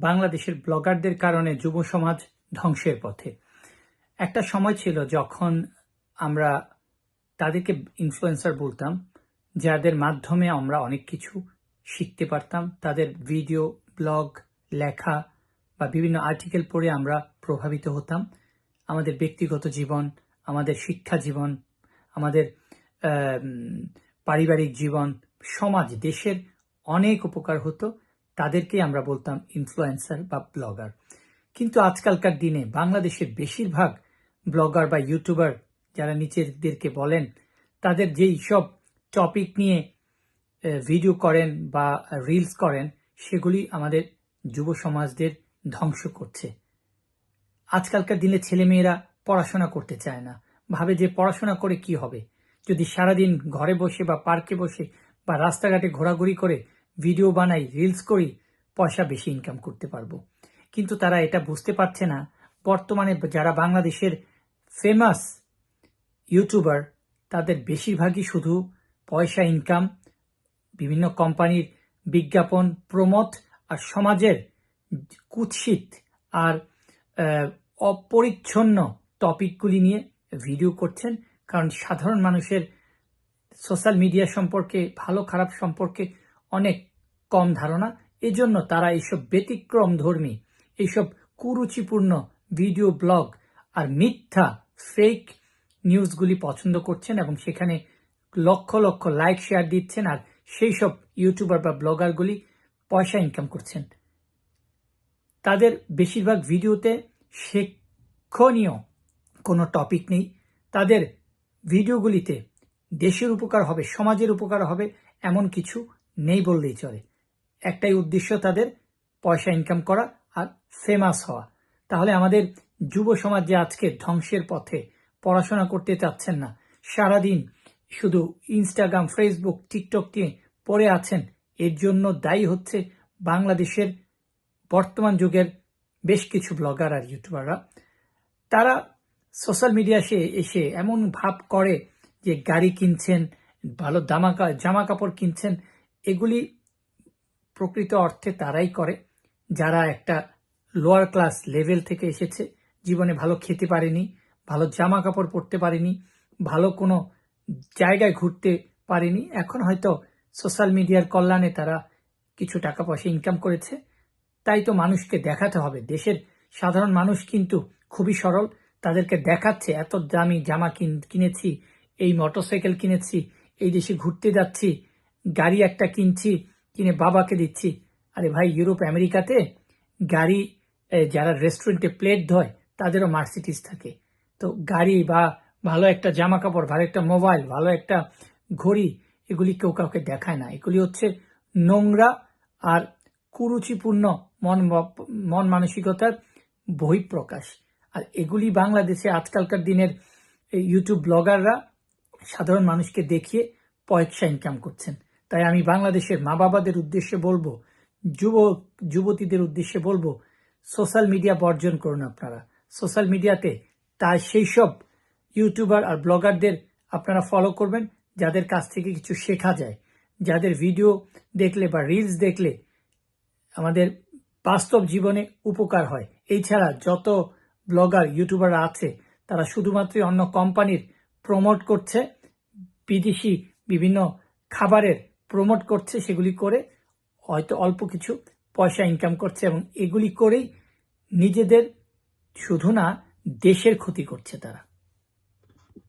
বাংলাদেশের ব্লগারদের কারণে যুব সমাজ ধ্বংসের পথে। একটা সময় ছিল যখন আমরা তাদেরকে ইনফ্লুয়েন্সার বলতাম, যাদের মাধ্যমে আমরা অনেক কিছু শিখতে পারতাম। তাদের ভিডিও ব্লগ লেখা বা বিভিন্ন আর্টিকেল পড়ে আমরা প্রভাবিত হতাম। আমাদের ব্যক্তিগত জীবন, আমাদের শিক্ষা জীবন, আমাদের পারিবারিক জীবন, সমাজ, দেশের অনেক উপকার হতো। তাদেরকে আমরা বলতাম ইনফ্লুয়েন্সার বা ব্লগার কিন্তু আজকালকার দিনে বাংলাদেশের বেশিরভাগ ব্লগার বা ইউটিউবার যারা নিচেদেরকে বলেন, তাদের যেই সব টপিক নিয়ে ভিডিও করেন বা রিলস করেন, সেগুলি আমাদের যুব সমাজদের ধ্বংস করছে। আজকালকার দিনে ছেলেমেয়েরা পড়াশোনা করতে চায় না। ভাবে যে পড়াশোনা করে কি হবে? যদি সারাদিন ঘরে বসে বা পার্কে বসে বা রাস্তাঘাটে ঘোরাঘুরি করে ভিডিও বানাই রিলস করি, পয়সা বেশি ইনকাম করতে পারব। কিন্তু তারা এটা বুঝতে পারছে না। বর্তমানে যারা বাংলাদেশের ফেমাস ইউটিউবার তাদের বেশিরভাগই শুধু পয়সা ইনকাম বিভিন্ন কোম্পানির বিজ্ঞাপন প্রমোট আর সমাজের কুৎসিত আর অপরিচ্ছন্ন টপিকগুলি নিয়ে ভিডিও করছেন। কারণ সাধারণ মানুষের সোশ্যাল মিডিয়া সম্পর্কে, ভালো খারাপ সম্পর্কে অনেক কম ধারণা। এজন্য তারা এইসব ব্যতিক্রম ধর্মী এইসব কুরুচিপূর্ণ ভিডিও, ব্লগ আর মিথ্যা ফেক নিউজগুলি পছন্দ করছেন এবং সেখানে লক্ষ লক্ষ লাইক শেয়ার দিচ্ছেন আর সেই সব ইউটিউবার বা ব্লগারগুলি পয়সা ইনকাম করছেন। তাদের বেশিরভাগ ভিডিওতে শিক্ষণীয় কোনো টপিক নেই। তাদের ভিডিওগুলিতে দেশের উপকার হবে, সমাজের উপকার হবে এমন কিছু নেই বললেই চলে। একটাই উদ্দেশ্য তাদের পয়সা ইনকাম করা আর ফেমাস হওয়া। তাহলে আমাদের যুব সমাজ যে আজকে ধ্বংসের পথে পড়াশোনা করতে চাচ্ছেন না, সারাদিন শুধু ইনস্টাগ্রাম ফেসবুক টিকটক নিয়ে পড়ে আছেন, এর জন্য দায়ী হচ্ছে বাংলাদেশের বর্তমান যুগের বেশ কিছু ব্লগার আর ইউটিউবাররা। তারা সোশ্যাল মিডিয়া সে এসে এমন ভাব করে যে গাড়ি কিনছেন, ভালো দামাকা জামা কাপড় কিনছেন এগুলি প্রকৃত অর্থে তারাই করে, যারা একটা লোয়ার ক্লাস লেভেল থেকে এসেছে, জীবনে ভালো খেতে পারেনি, ভালো জামা কাপড় পরতে পারেনি, ভালো কোনো জায়গায় ঘুরতে পারেনি, এখন হয়তো সোশ্যাল মিডিয়ার কল্যাণে তারা কিছু টাকা পয়সা ইনকাম করেছে। তাই তো মানুষকে দেখাতে হবে। দেশের সাধারণ মানুষ কিন্তু খুবই সরল, তাদেরকে দেখাচ্ছে, এত দামি জামা কিন- কিনেছি, এই মোটরসাইকেল কিনেছি, এই দেশে ঘুরতে যাচ্ছি গাড়ি একটা কিনছি, কিনে বাবাকে দিচ্ছি। আরে ভাই, ইউরোপ, আমেরিকাতে গাড়ি যারা রেস্টুরেন্টে প্লেট ধয়, তাদেরও মার্সিটিস থাকে। তো গাড়ি বা ভালো একটা জামা কাপড় ভালো একটা মোবাইল ভালো একটা ঘড়ি, এগুলি কেউ কাউকে দেখায় না। এগুলি হচ্ছে নোংরা আর কুরুচিপূর্ণ মন মন মানসিকতার বহিঃপ্রকাশ। আর এগুলি বাংলাদেশে আজকালকার দিনের ইউটিউব ব্লগাররা সাধারণ মানুষকে দেখিয়ে পয়সা ইনকাম করছেন। তাই আমি বাংলাদেশের মা বাবাদের উদ্দেশ্যে বলব যুব যুবতীদের উদ্দেশ্যে বলব, সোশ্যাল মিডিয়া বর্জন করুন আপনারা। সোশ্যাল মিডিয়াতে তাই সেই সব ইউটিউবার আর ব্লগারদের আপনারা ফলো করবেন, যাদের কাছ থেকে কিছু শেখা যায়। যাদের ভিডিও দেখলে বা রিলস দেখলে আমাদের বাস্তব জীবনে উপকার হয়। এছাড়া যত ব্লগার ইউটিউবাররা আছে, তারা শুধুমাত্র অন্য কোম্পানির প্রমোট করছে, বিদেশি বিভিন্ন খাবারের প্রমোট করছে, সেগুলি করে হয়তো অল্প কিছু পয়সা ইনকাম করছে এবং এগুলি করেই নিজেদের শুধু না, দেশের ক্ষতি করছে তারা।